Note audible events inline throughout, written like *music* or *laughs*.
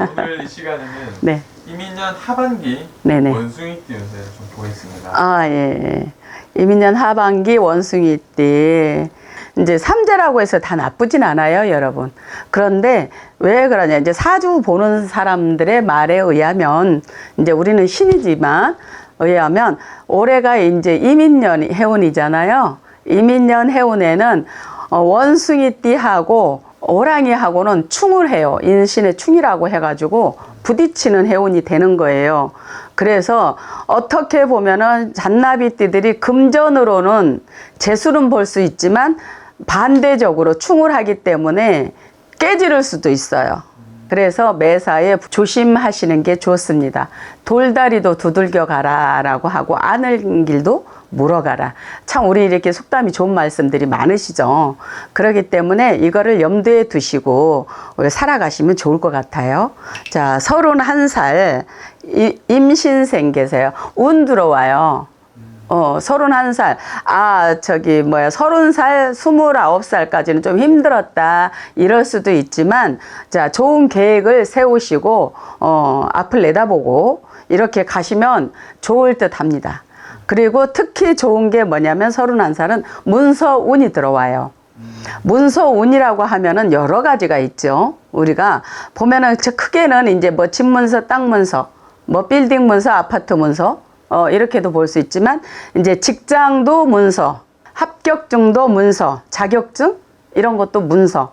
오늘 이 시간에는 *laughs* 네. 이민년 하반기 네네. 원숭이 띠 운세를 좀 보겠습니다. 아, 예. 이민년 하반기 원숭이띠. 이제 삼재라고 해서 다 나쁘진 않아요, 여러분. 그런데 왜 그러냐. 이제 사주 보는 사람들의 말에 의하면, 이제 우리는 신이지만, 의하면, 올해가 이제 이민년 해운이잖아요. 이민년 해운에는 어, 원숭이띠하고 오랑이하고는 충을 해요. 인신의 충이라고 해가지고 부딪히는 해운이 되는 거예요. 그래서 어떻게 보면은 잔나비띠들이 금전으로는 재수는 볼 수 있지만 반대적으로 충을 하기 때문에 깨지를 수도 있어요. 그래서 매사에 조심하시는 게 좋습니다. 돌다리도 두들겨 가라라고 하고 아는 길도 물어가라. 참 우리 이렇게 속담이 좋은 말씀들이 많으시죠. 그렇기 때문에 이거를 염두에 두시고 살아가시면 좋을 것 같아요. 자, 서른 한 살 임신생 계세요. 운 들어와요. 어, 서른 한 살. 아, 저기, 뭐야, 서른 살, 스물아홉 살까지는 좀 힘들었다. 이럴 수도 있지만, 자, 좋은 계획을 세우시고, 어, 앞을 내다보고, 이렇게 가시면 좋을 듯 합니다. 그리고 특히 좋은 게 뭐냐면, 서른한 살은 문서운이 들어와요. 문서운이라고 하면은 여러 가지가 있죠. 우리가 보면은 저 크게는 이제 뭐 집문서, 땅문서, 뭐 빌딩 문서, 아파트 문서, 어, 이렇게도 볼 수 있지만, 이제 직장도 문서, 합격증도 문서, 자격증? 이런 것도 문서.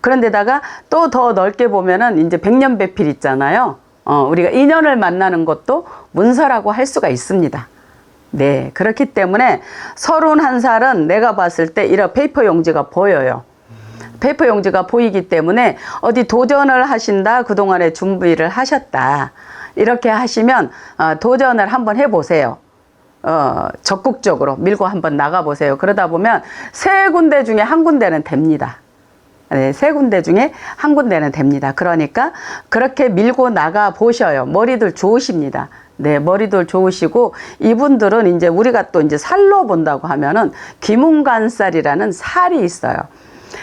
그런데다가 또 더 넓게 보면은 이제 백년배필 있잖아요. 어, 우리가 인연을 만나는 것도 문서라고 할 수가 있습니다. 네. 그렇기 때문에 서른한 살은 내가 봤을 때 이런 페이퍼 용지가 보여요. 페이퍼 용지가 보이기 때문에 어디 도전을 하신다, 그동안에 준비를 하셨다. 이렇게 하시면 어, 도전을 한번 해보세요. 어, 적극적으로 밀고 한번 나가보세요. 그러다 보면 세 군데 중에 한 군데는 됩니다. 네, 세 군데 중에 한 군데는 됩니다. 그러니까 그렇게 밀고 나가 보셔요. 머리들 좋으십니다. 네, 머리들 좋으시고 이분들은 이제 우리가 또 이제 살로 본다고 하면은 귀문간살이라는 살이 있어요.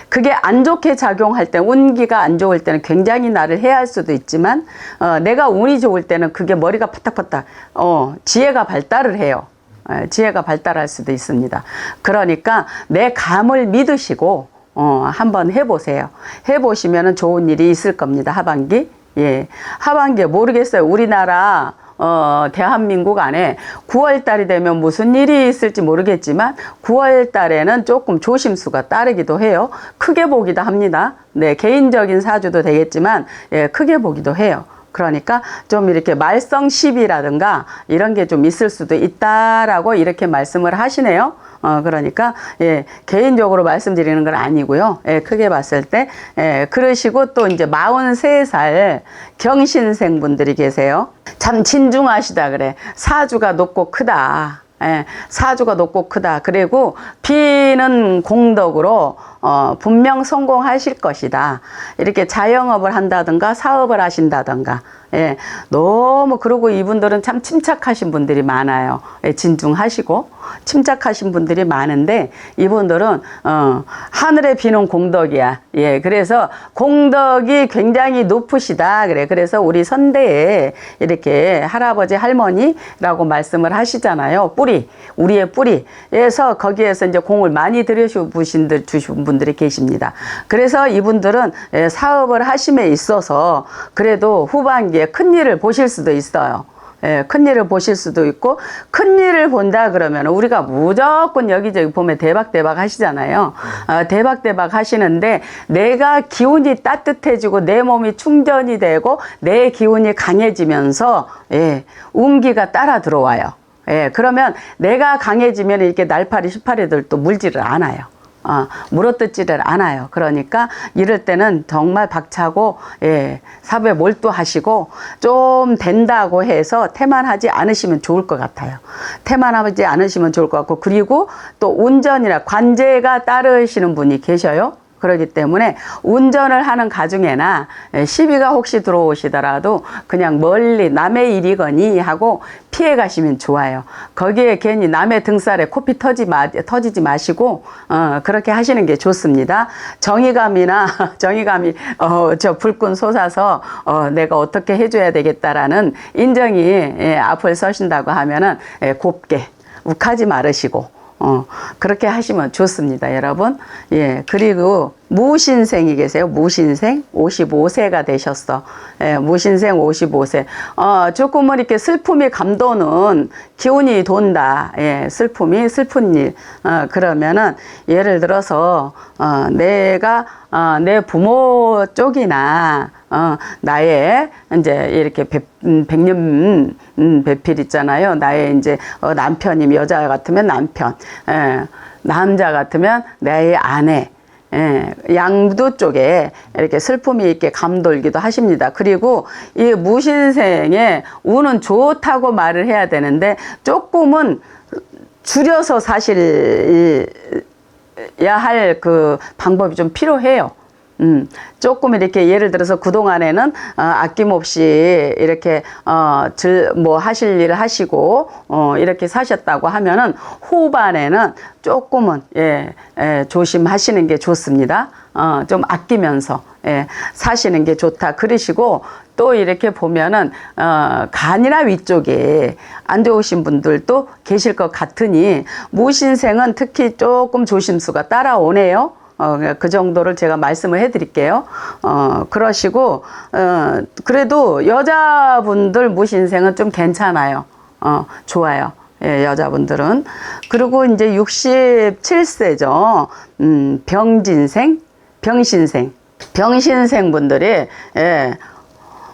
그게 안 좋게 작용할 때 운기가 안 좋을 때는 굉장히 나를 해할 수도 있지만 어, 내가 운이 좋을 때는 그게 머리가 파닥파닥 어, 지혜가 발달을 해요. 예, 지혜가 발달할 수도 있습니다. 그러니까 내 감을 믿으시고 어, 한번 해보세요. 해보시면 좋은 일이 있을 겁니다. 하반기. 예. 하반기에 모르겠어요. 우리나라 어, 대한민국 안에 9월 달이 되면 무슨 일이 있을지 모르겠지만 9월 달에는 조금 조심수가 따르기도 해요. 크게 보기도 합니다. 네, 개인적인 사주도 되겠지만 예, 크게 보기도 해요. 그러니까 좀 이렇게 말썽 시비라든가 이런 게 좀 있을 수도 있다라고 이렇게 말씀을 하시네요. 어, 그러니까, 예, 개인적으로 말씀드리는 건 아니고요. 예, 크게 봤을 때, 예, 그러시고 또 이제 43살 경신생 분들이 계세요. 참 진중하시다 그래. 사주가 높고 크다. 예, 사주가 높고 크다. 그리고 비는 공덕으로 어, 분명 성공하실 것이다. 이렇게 자영업을 한다든가 사업을 하신다든가. 예, 너무 그러고 이분들은 참 침착하신 분들이 많아요. 예, 진중하시고 침착하신 분들이 많은데 이분들은 어, 하늘에 비는 공덕이야. 예, 그래서 공덕이 굉장히 높으시다. 그래. 그래서 우리 선대에 이렇게 할아버지 할머니라고 말씀을 하시잖아요. 뿌리, 우리의 뿌리에서 거기에서 이제 공을 많이 들여주신 주신 분 들이 계십니다. 그래서 이분들은 예, 사업을 하심에 있어서 그래도 후반기에 큰 일을 보실 수도 있어요. 예, 큰 일을 보실 수도 있고 큰 일을 본다 그러면 우리가 무조건 여기저기 보면 대박 대박 하시잖아요. 어, 대박 대박 하시는데 내가 기운이 따뜻해지고 내 몸이 충전이 되고 내 기운이 강해지면서 예, 운기가 따라 들어와요. 예, 그러면 내가 강해지면 이렇게 날파리, 시파리들도 물지를 않아요. 어, 물어뜯지를 않아요. 그러니까 이럴 때는 정말 박차고, 예, 사업에 몰두하시고, 좀 된다고 해서 태만하지 않으시면 좋을 것 같아요. 태만하지 않으시면 좋을 것 같고, 그리고 또 운전이나 관제가 따르시는 분이 계셔요. 그렇기 때문에 운전을 하는 가중에나 예, 시비가 혹시 들어오시더라도 그냥 멀리 남의 일이거니 하고 피해 가시면 좋아요. 거기에 괜히 남의 등살에 코피 터지 마, 터지지 마시고 어, 그렇게 하시는 게 좋습니다. 정의감이나 *laughs* 정의감이 어, 저 불끈 솟아서 어, 내가 어떻게 해줘야 되겠다라는 인정이 예, 앞을 서신다고 하면은 예, 곱게 욱하지 말으시고 어, 그렇게 하시면 좋습니다, 여러분. 예, 그리고 무신생이 계세요. 무신생 55세가 되셨어. 예, 무신생 55세. 어, 조금은 이렇게 슬픔이 감도는 기운이 돈다. 예, 슬픔이 슬픈 일. 어, 그러면은 예를 들어서 어, 내가 어, 내 부모 쪽이나 어, 나의 이제 이렇게 백, 음, 백년 음, 배필 있잖아요. 나의 이제 어, 남편이 여자 같으면 남편, 예, 남자 같으면 나의 아내. 예, 양두 쪽에 이렇게 슬픔이 있게 감돌기도 하십니다. 그리고 이 무신생의 운은 좋다고 말을 해야 되는데 조금은 줄여서 사실 야할 그 방법이 좀 필요해요. 음, 조금 이렇게 예를 들어서 그동안에는 어, 아낌없이 이렇게 어, 질, 뭐 하실 일을 하시고 어, 이렇게 사셨다고 하면은 후반에는 조금은 예, 예, 조심하시는 게 좋습니다. 어, 좀 아끼면서 예, 사시는 게 좋다. 그러시고 또 이렇게 보면은 어, 간이나 위쪽에 안 좋으신 분들도 계실 것 같으니 무신생은 특히 조금 조심수가 따라오네요. 어, 그 정도를 제가 말씀을 해드릴게요. 어, 그러시고, 어, 그래도 여자분들 무신생은 좀 괜찮아요. 어, 좋아요. 예, 여자분들은. 그리고 이제 67세죠. 음, 병진생, 병신생. 병신생 분들이, 예,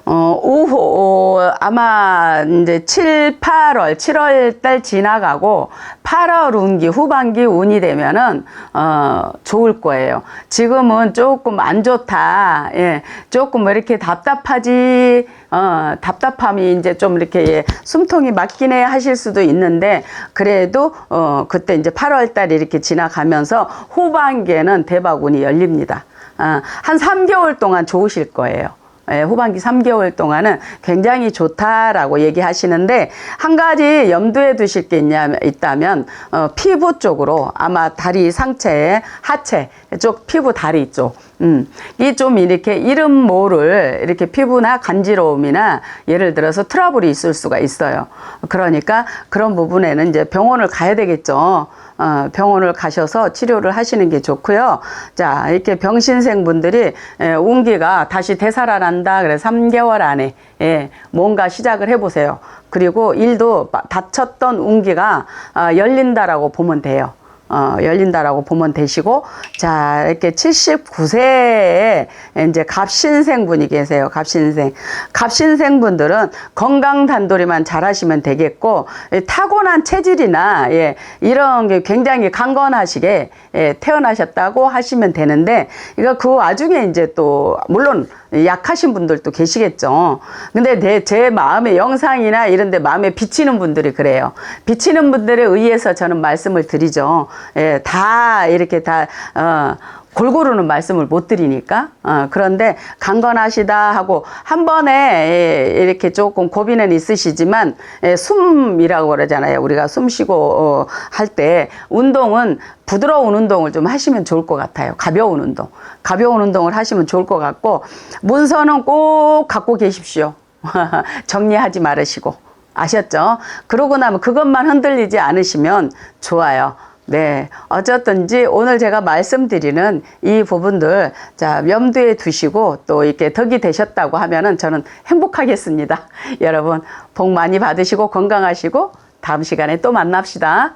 어, 오후, 어, 아마 이제 7, 8월, 7월 달 지나가고 8월 운기, 후반기 운이 되면은, 어, 좋을 거예요. 지금은 조금 안 좋다. 예. 조금 뭐 이렇게 답답하지, 어, 답답함이 이제 좀 이렇게 예, 숨통이 막히네 하실 수도 있는데, 그래도, 어, 그때 이제 8월 달 이렇게 지나가면서 후반기에는 대박 운이 열립니다. 어, 한 3개월 동안 좋으실 거예요. 예, 후반기 3개월 동안은 굉장히 좋다라고 얘기하시는데 한 가지 염두에 두실 게 있냐, 있다면 어, 피부 쪽으로 아마 다리 상체, 하체 쪽 피부 다리 쪽 음, 이 좀 이렇게 이름 모를 이렇게 피부나 간지러움이나 예를 들어서 트러블이 있을 수가 있어요. 그러니까 그런 부분에는 이제 병원을 가야 되겠죠. 어, 병원을 가셔서 치료를 하시는 게 좋고요. 자, 이렇게 병신생 분들이 예, 운기가 다시 되살아난다. 그래 3개월 안에 예, 뭔가 시작을 해보세요. 그리고 일도 마- 닫혔던 운기가 어, 열린다라고 보면 돼요. 어, 열린다라고 보면 되시고, 자, 이렇게 79세에 이제 갑신생 분이 계세요. 갑신생. 갑신생 분들은 건강 단돌이만 잘 하시면 되겠고, 예, 타고난 체질이나, 예, 이런 게 굉장히 강건하시게, 예, 태어나셨다고 하시면 되는데, 이거 그 와중에 이제 또, 물론, 약하신 분들도 계시겠죠. 근데 내, 제 마음의 영상이나 이런 데 마음에 비치는 분들이 그래요. 비치는 분들에 의해서 저는 말씀을 드리죠. 예, 다 이렇게 다, 어, 골고루는 말씀을 못 드리니까. 어, 그런데 강건하시다 하고 한 번에 예, 이렇게 조금 고비는 있으시지만 예, 숨이라고 그러잖아요. 우리가 숨 쉬고 어, 할때 운동은 부드러운 운동을 좀 하시면 좋을 것 같아요. 가벼운 운동. 가벼운 운동을 하시면 좋을 것 같고 문서는 꼭 갖고 계십시오. *laughs* 정리하지 말으시고. 아셨죠? 그러고 나면 그것만 흔들리지 않으시면 좋아요. 네. 어쨌든지 오늘 제가 말씀드리는 이 부분들, 자, 염두에 두시고 또 이렇게 덕이 되셨다고 하면은 저는 행복하겠습니다. *laughs* 여러분, 복 많이 받으시고 건강하시고 다음 시간에 또 만납시다.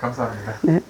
감사합니다. 네.